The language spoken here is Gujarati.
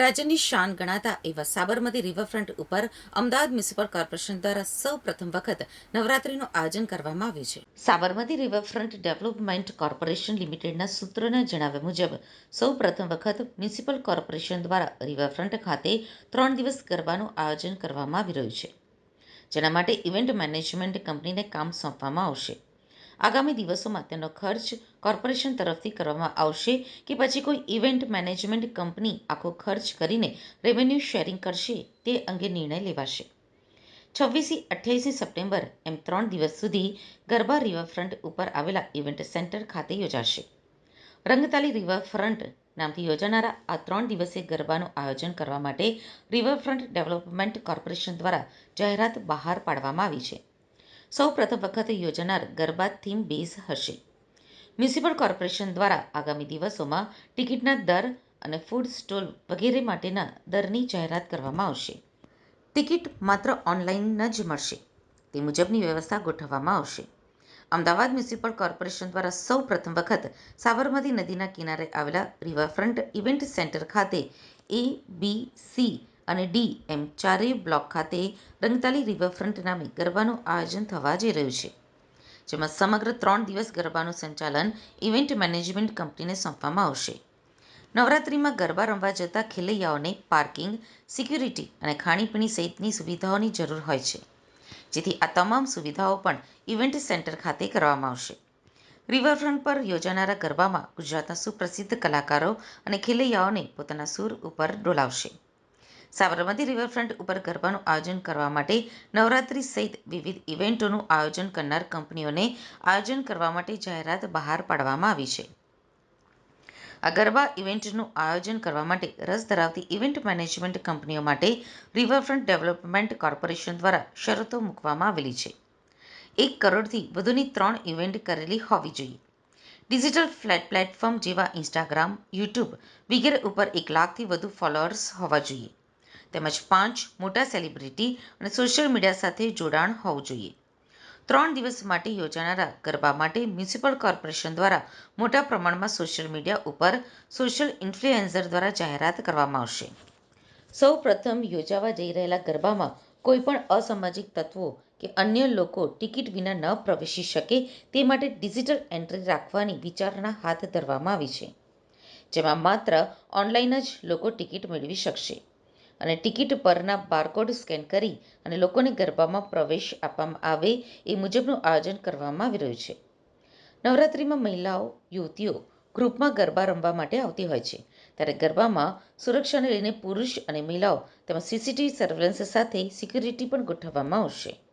રાજ્યની શાન ગણાતા એવા સાબરમતી રિવરફ્રન્ટ ઉપર અમદાવાદ મ્યુનિસિપલ કોર્પોરેશન દ્વારા સૌ પ્રથમ વખત નવરાત્રીનું આયોજન કરવામાં આવ્યું છે. સાબરમતી રિવરફ્રન્ટ ડેવલપમેન્ટ કોર્પોરેશન લિમિટેડના સૂત્રોના જણાવ્યા મુજબ સૌ પ્રથમ વખત મ્યુનિસિપલ કોર્પોરેશન દ્વારા રિવરફ્રન્ટ ખાતે ત્રણ દિવસ ગરબાનું આયોજન કરવામાં આવી રહ્યું છે, જેના માટે ઇવેન્ટ મેનેજમેન્ટ કંપનીને કામ સોંપવામાં આવશે. આગામી દિવસોમાં તેનો ખર્ચ કોર્પોરેશન તરફથી કરવામાં આવશે કે પછી કોઈ ઇવેન્ટ મેનેજમેન્ટ કંપની આખો ખર્ચ કરીને રેવન્યુ શેરિંગ કરશે તે અંગે નિર્ણય લેવાશે. છવ્વીસથી અઠ્યાવીસમી સપ્ટેમ્બર એમ ત્રણ દિવસ સુધી ગરબા રિવરફ્રન્ટ ઉપર આવેલા ઇવેન્ટ સેન્ટર ખાતે યોજાશે. રંગતાલી રિવરફ્રન્ટ નામથી યોજાનારા આ ત્રણ દિવસીય ગરબાનું આયોજન કરવા માટે રિવરફ્રન્ટ ડેવલપમેન્ટ કોર્પોરેશન દ્વારા જાહેરાત બહાર પાડવામાં આવી છે. સૌ પ્રથમ વખત યોજાનાર ગરબા થીમ બેઝ હશે. મ્યુનિસિપલ કોર્પોરેશન દ્વારા આગામી દિવસોમાં ટિકિટના દર અને ફૂડ સ્ટોલ વગેરે માટેના દરની જાહેરાત કરવામાં આવશે. ટિકિટ માત્ર ઓનલાઈન જ મળશે, તે મુજબની વ્યવસ્થા ગોઠવવામાં આવશે. અમદાવાદ મ્યુનિસિપલ કોર્પોરેશન દ્વારા સૌ પ્રથમ વખત સાબરમતી નદીના કિનારે આવેલા રિવરફ્રન્ટ ઇવેન્ટ સેન્ટર ખાતે એ બી સી અને ડી એમ ચારેય બ્લોક ખાતે રંગતાલી રિવરફ્રન્ટ નામે ગરબાનું આયોજન થવા જઈ રહ્યું છે. જેમાં સમગ્ર ત્રણ દિવસ ગરબાનું સંચાલન ઇવેન્ટ મેનેજમેન્ટ કંપનીને સોંપવામાં આવશે. નવરાત્રિમાં ગરબા રમવા જતા ખેલૈયાઓને પાર્કિંગ સિક્યુરિટી અને ખાણીપીણી સહિતની સુવિધાઓની જરૂર હોય છે. જેથી આ તમામ સુવિધાઓ પણ ઇવેન્ટ સેન્ટર ખાતે કરવામાં આવશે. રિવરફ્રન્ટ પર યોજાનારા ગરબામાં ગુજરાતના સુપ્રસિદ્ધ કલાકારો અને ખેલૈયાઓને પોતાના સૂર ઉપર ડોલાવશે. સાબરમતી રિવરફ્રન્ટ ઉપર ગરબાનું આયોજન કરવા માટે નવરાત્રી સહિત વિવિધ ઇવેન્ટોનું આયોજન કરનાર કંપનીઓને આયોજન કરવા માટે જાહેરાત બહાર પાડવામાં આવી છે. આ ગરબા ઇવેન્ટનું આયોજન કરવા માટે રસ ધરાવતી ઇવેન્ટ મેનેજમેન્ટ કંપનીઓ માટે રિવરફ્રન્ટ ડેવલપમેન્ટ કોર્પોરેશન દ્વારા શરતો મૂકવામાં આવેલી છે. એક કરોડથી વધુની ત્રણ ઇવેન્ટ કરેલી હોવી જોઈએ. ડિજિટલ ફ્લેટ પ્લેટફોર્મ જેવા ઇન્સ્ટાગ્રામ, યુટ્યુબ વગેરે ઉપર એક લાખથી વધુ ફોલોઅર્સ હોવા જોઈએ. તેમજ પાંચ મોટા સેલિબ્રિટી અને સોશિયલ મીડિયા સાથે જોડાણ હોવું જોઈએ. ત્રણ દિવસ માટે યોજાનારા ગરબા માટે મ્યુનિસિપલ કોર્પોરેશન દ્વારા મોટા પ્રમાણમાં સોશિયલ મીડિયા ઉપર સોશિયલ ઇન્ફ્લુએન્ઝર દ્વારા જાહેરાત કરવામાં આવશે. સૌ પ્રથમ યોજાવા જઈ રહેલા ગરબામાં કોઈપણ અસામાજિક તત્વો કે અન્ય લોકો ટિકિટ વિના ન પ્રવેશી શકે તે માટે ડિજિટલ એન્ટ્રી રાખવાની વિચારણા હાથ ધરવામાં આવી છે, જેમાં માત્ર ઓનલાઈન જ લોકો ટિકિટ મેળવી શકશે. અને ટિકિટ પરના બારકોડ સ્કેન કરી અને લોકોને ગરબામાં પ્રવેશ આપવામાં આવે એ મુજબનું આયોજન કરવામાં આવી રહ્યું છે. નવરાત્રિમાં મહિલાઓ, યુવતીઓ ગ્રુપમાં ગરબા રમવા માટે આવતી હોય છે. ત્યારે ગરબામાં સુરક્ષાને લઈને પુરુષ અને મહિલાઓ તેમજ સીસીટીવી સર્વેલન્સ સાથે સિક્યુરિટી પણ ગોઠવવામાં આવશે.